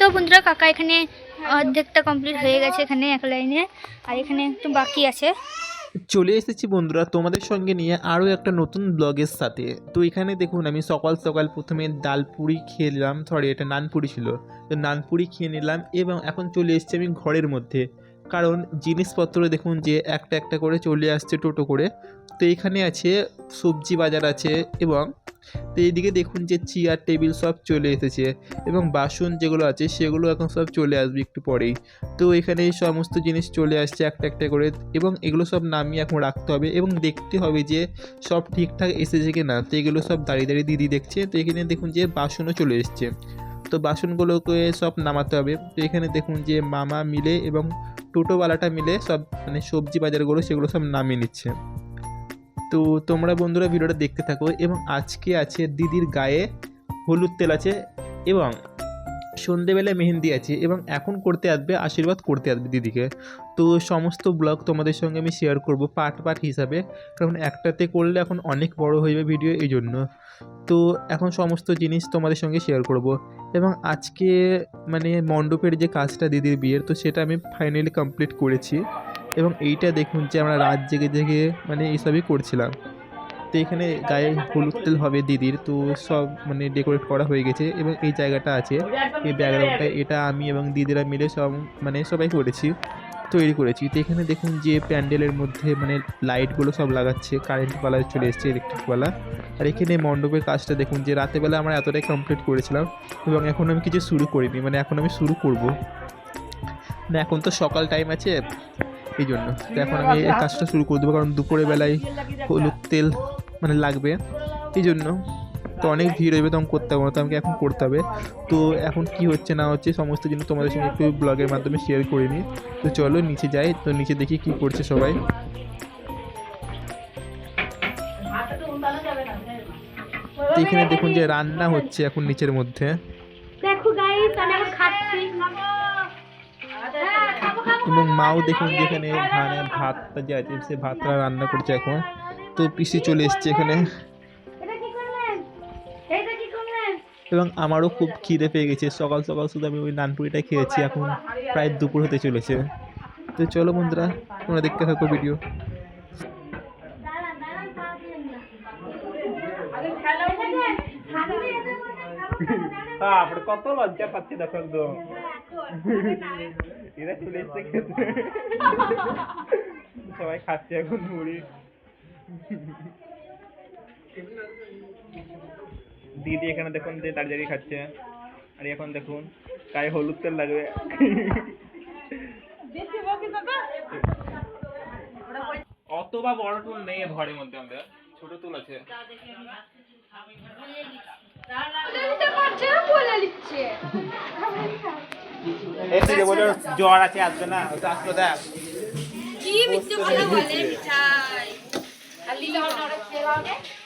তো বন্ধুরা, কাকা এখানে অর্ধেকটা কমপ্লিট হয়ে গেছে এখানে এক লাইনে আর এখানে একটু বাকি আছে। চলে এসেছি বন্ধুরা তোমাদের সঙ্গে নিয়ে আরও একটা নতুন ব্লগের সাথে। তো এখানে দেখুন, আমি সকাল সকাল প্রথমে ডাল পুরি খেয়ে নিলাম। সরি এটা নানপুরি ছিল। তো নানপুরি খেয়ে নিলাম এবং এখন চলে এসেছি আমি ঘরের মধ্যে। কারণ জিনিসপত্র দেখুন যে একটা একটা করে চলে আসছে টোটো করে। তো এখানে আছে সবজি বাজার আছে এবং তো এইদিকে দেখুন যে চেয়ার টেবিল সব চলে এসেছে এবং বাসন যেগুলো আছে সেগুলো এখন সব চলে আসবে একটু পরেই। তো এখানে সমস্ত জিনিস চলে আসছে একটা একটা করে এবং এগুলো সব নামিয়ে এখন রাখতে হবে এবং দেখতে হবে যে সব ঠিকঠাক এসেছে কি না তো এগুলো সব দাঁড়িয়ে দাঁড়িয়ে দিদি দেখছে। তো এখানে দেখুন যে বাসনও চলে এসছে। তো বাসনগুলোকে সব নামাতে হবে। তো এখানে দেখুন যে মামা মিলে এবং টোটোওয়ালাটা মিলে সব মানে সবজি বাজারগুলো সেগুলো সব নামিয়ে নিচ্ছে। তো তোমরা বন্ধুরা ভিডিওটা দেখতে থাকো এবং আজকে আছে দিদির গায়ে হলুদ তেল আছে এবং সন্ধেবেলায় মেহেন্দি আছে এবং এখন করতে আসবে, আশীর্বাদ করতে আসবে দিদিকে। তো সমস্ত ব্লগ তোমাদের সঙ্গে আমি শেয়ার করব পার্ট পার্ট হিসাবে। কারণ একটাতে করলে এখন অনেক বড় হয়ে যাবে ভিডিও এই জন্য। তো এখন সমস্ত জিনিস তোমাদের সঙ্গে শেয়ার করব। এবং আজকে মানে মণ্ডপের যে কাজটা দিদির বিয়ের, তো সেটা আমি ফাইনালি কমপ্লিট করেছি। এবং এইটা দেখুন যে আমরা রাত জেগে জেগে মানে এইসবই করছিলাম। তো এখানে গায়ে হলুদ তেল হবে দিদির, তো সব মানে ডেকোরেট করা হয়ে গেছে। এবং এই জায়গাটা আছে, এই ব্যাকগ্রাউন্ডটা এটা আমি এবং দিদিরা মিলে সব মানে সবাই করেছি। তৈরি করেছি। তো এখানে দেখুন যে প্যান্ডেলের মধ্যে মানে লাইটগুলো সব লাগাচ্ছে কারেন্ট কারেন্টওয়ালা চলে এসছে ইলেকট্রিকওয়ালা আর এখানে মণ্ডপের কাজটা দেখুন যে রাতেবেলা আমরা এতটাই কমপ্লিট করেছিলাম এবং এখন আমি কিছু শুরু করিনি মানে এখন আমি শুরু করব। না এখন তো সকাল টাইম আছে এই জন্য তো এখন আমি কাজটা শুরু করে দেবো, কারণ দুপুরের বেলায় হলুদ তেল মানে লাগবে। এই জন্য তো অনেক ভিড় হইবে তখন করতে হবে তো আমাকে এখন করতে হবে। তো এখন কি হচ্ছে না হচ্ছে সমস্ত জিনিস তোমাদের সঙ্গে একটু ব্লগের মাধ্যমে শেয়ার করে নিই। তো চলো নিচে যাই তো নিচে দেখি কি করছে সবাই। তো এখানে দেখুন যে রান্না হচ্ছে এখন নিচের মধ্যে। দেখো গাইস আমি এখন খাচ্ছি। এবং মাও দেখুন যেখানে ভাতটা যে আছে সে ভাতটা রান্না করছে এখন। তো পিসি চলে এসছে এখানে। এবং আমারও খুব খিদে পেয়ে গেছে। সকাল সকাল শুধু আমি ওই নানপুরিটা খেয়েছি। এখন প্রায় দুপুর হতে চলেছে। তো চলো বন্ধুরা, তোমরা দেখতে থাকো ভিডিও আপনি কত লজ্জা পাচ্ছি, দেখো একদম। এরা চলে এসছে খেতে। সবাই খাচ্ছে এখন মুড়ি। দিদি এখানে দেখুন যে দাঁড়িয়ে দাঁড়িয়ে খাচ্ছে। আর এখন দেখুন গায়ে হলুদ তেল লাগবে। অত বা বড় টুল নেই ঘরের মধ্যে আমাদের। ছোট টুল আছে। এই তুই যে বলে। জ্বর আছে আসবে না। ওটা আসলো দেখ। কি মিথ্যে কথা বলে মিঠাই। আর লীলা খেলাম কত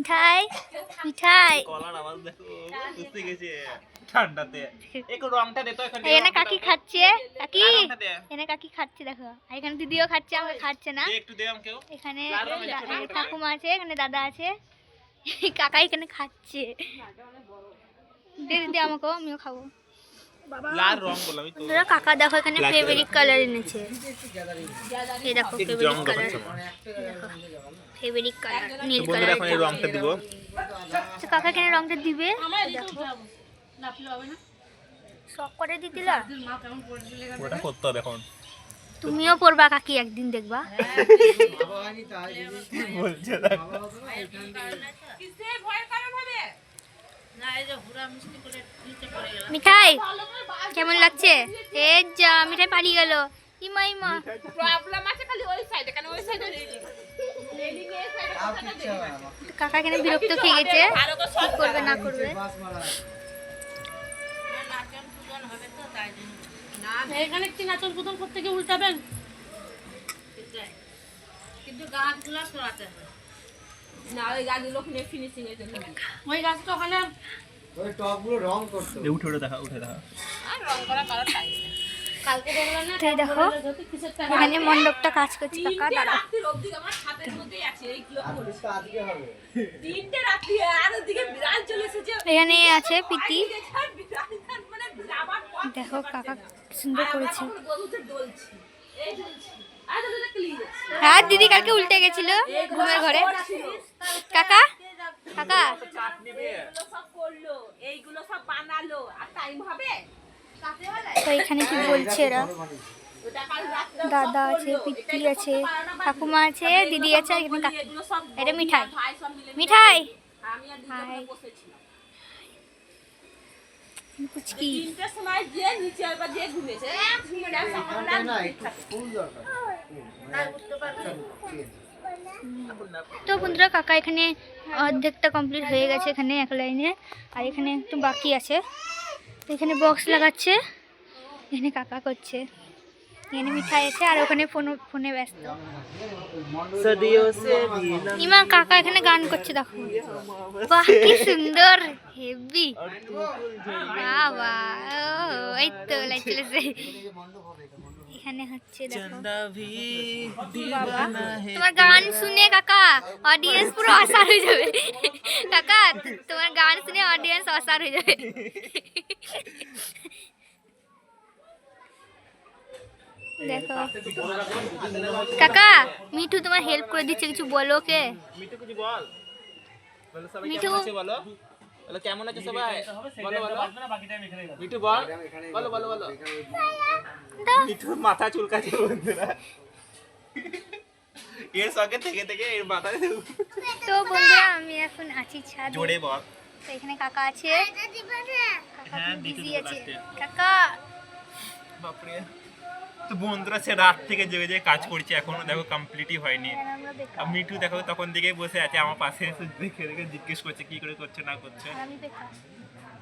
মিঠাই মিঠাই। কলার আওয়াজ দেখো বুঝতে গেছে ঠান্ডাতে। একটু রংটা দে তো এখানে কাকি খাচ্ছে। কাকি কাকি খাচ্ছে দেখো। আর এখানে দিদিও খাচ্ছে আমাকে খাচ্ছে না। একটু দে আমাকেও। এখানে ঠাকুমা আছে এখানে দাদা আছে। কাকা এখানে খাচ্ছে। দে দিদি আমাকেও আমিও খাব। লাল রং বললাম তো কাকা দেখো এখানে ফেব্রিক কালার এনেছে। এই দেখো ফেব্রিক কালার ফেব্রিক কালার নীল কালার এখন এই রংটা দিব। তো কাকা এখানে রংটা দিবে? শখ করে দিতিলা? ওটা করতে হবে এখন। তুমিও পড়বা কাকি একদিন দেখবা। বলছে দেখো মিঠাই কেমন লাগছে? এ যা মিঠাই পালিয়ে গেল। ইমা ইমা। প্রবলেম আছে খালি ওই সাইডে কারণ ওই সাইডে কাকা এখানে বিরক্ত খেয়ে গেছে। কি করবে না করবে? এখানে কি নাচন কুতন করতে গিয়ে উল্টাবেন? কিন্তু গাছগুলো সরাতে হবে। না ওই গাছগুলো ওখানে ফিনিশিং এর জন্য ওই গাছটা ওখানে উঠে উঠে দেখা উঠে দেখা। আর রং করা কালার টাইম না তাই দেখো যদি কিসের টাকা এখানে মণ্ডপটা কাজ করছে কাকা দাদা এখানে আছে পিতি মানে দেখো কাকা সুন্দর করেছে। আর দাদা কালকে উল্টে গেছিল ঘুমের ঘরে। কাকা? কাকা? এইগুলো সব করল এইগুলো সব বানালো আর টাইম হবে তো এখানে কি বলছে এরা? দাদা আছে পিত্তি আছে ঠাকুমা আছে দিদি আছে এটা মিঠাই। মিঠাই? আমি আর দিদি হাই। বসেছিলাম পুচকি সময় যে নিচে যে ঘুমেছে তো বন্ধুরা, কাকা এখানে অর্ধেকটা কমপ্লিট হয়ে গেছে এখানে এক লাইনে আর এখানে একটু বাকি আছে। এখানে বক্স লাগাচ্ছে। এখানে কাকা করছে। এখানে মিঠাই আছে আর ওখানে ফোন ফোনে ব্যস্ত। ইমা কাকা এখানে গান করছে দেখো। বাহ কি সুন্দর হেভি। বাবা ও এই তো লাইট চলেছে এখানে হচ্ছে দেখো। বাবা তোমার গান শুনে কাকা অডিয়েন্স পুরো অসার হয়ে যাবে। কাকা তোমার গান শুনে অডিয়েন্স অসার হয়ে যাবে। দেখো। কাকা মিঠু তোমার হেল্প করে দিচ্ছে কিছু বলো কে মিঠু কিছু বল। মিঠু। কেমন আছে বলো? বলো কেমন আছে সবাই? বলো বলো। মিঠু বল। বলো বলো বলো। মিঠুর মাথা চুলকাচ্ছে বন্ধুরা। এর সঙ্গে থেকে থেকে এর মাথা তো বন্ধুরা আমি এখন আছি ছাদে। জোরে বল। তো এখানে কাকা আছে। কাকা হ্যাঁ, বিজি আছে। কাকা। বাপরে। তো বন্ধুরা সে রাত থেকে জেগে জেগে কাজ করছে এখনও দেখো কমপ্লিটই হয়নি। মিঠু দেখো তখন দিকেই বসে আছে আমার পাশে এসে দেখে দেখে জিজ্ঞেস করছে কি করে করছে না করছে?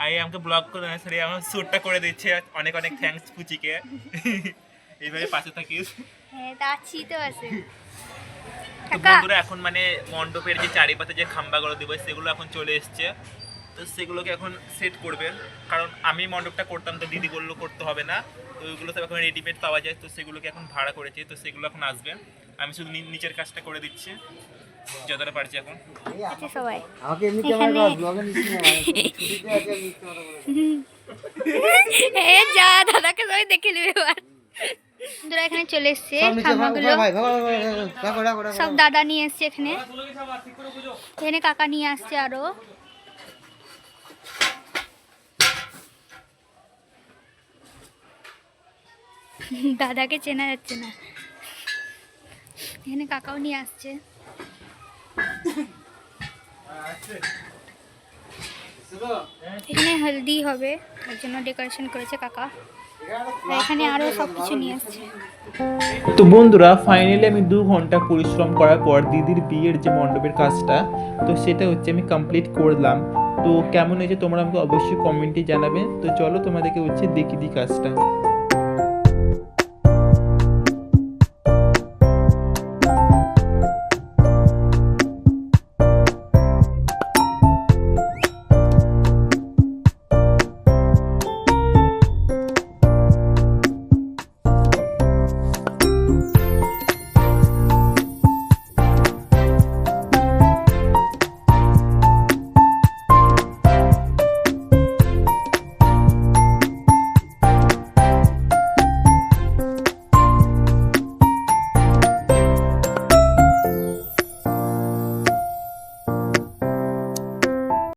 আর আমাকে ব্লগ করে সরি আমার শ্যুটটা করে দিচ্ছে অনেক অনেক থ্যাঙ্কস পুচিকে। এইভাবে পাশে থাকিস। হ্যাঁ তা আছি তো আছে। তো বন্ধুরা এখন মানে মণ্ডপের যে চারিপাশে যে খাম্বাগুলো দেবো সেগুলো এখন চলে এসছে। তো সেগুলোকে এখন সেট করবে কারণ আমি মণ্ডপটা করতাম তো দিদি বলল করতে হবে না তো ওইগুলো সব এখন রেডিমেড পাওয়া যায় তো সেগুলোকে এখন ভাড়া করেছি তো সেগুলো এখন আসবে আমি শুধু নিচের কাজটা করে দিচ্ছি যতটা পারছি এখন সবাই যা দাদাকে সবাই দেখে নেবে এবার বন্ধুরা এখানে চলে এসছে সব দাদা নিয়ে এসছে এখানে এখানে কাকা নিয়ে আসছে আরও দাদাকে চেনা যাচ্ছে না। এখানে কাকাও নিয়ে আসছে। এখানে হলদি হবে, তার জন্য ডেকোরেশন করেছে কাকা। এখানে আরও সব কিছু নিয়ে আসছে। তো বন্ধুরা ফাইনালি আমি দু ঘণ্টা পরিশ্রম করার পর দিদির বিয়ের যে মণ্ডপের কাজটা, তো সেটা হচ্ছে আমি কমপ্লিট করলাম। তো কেমন হয়েছে তোমরা আমাকে অবশ্যই কমেন্টে জানাবে। তো চলো তোমাদেরকে হচ্ছে দেখি দিই কাজটা।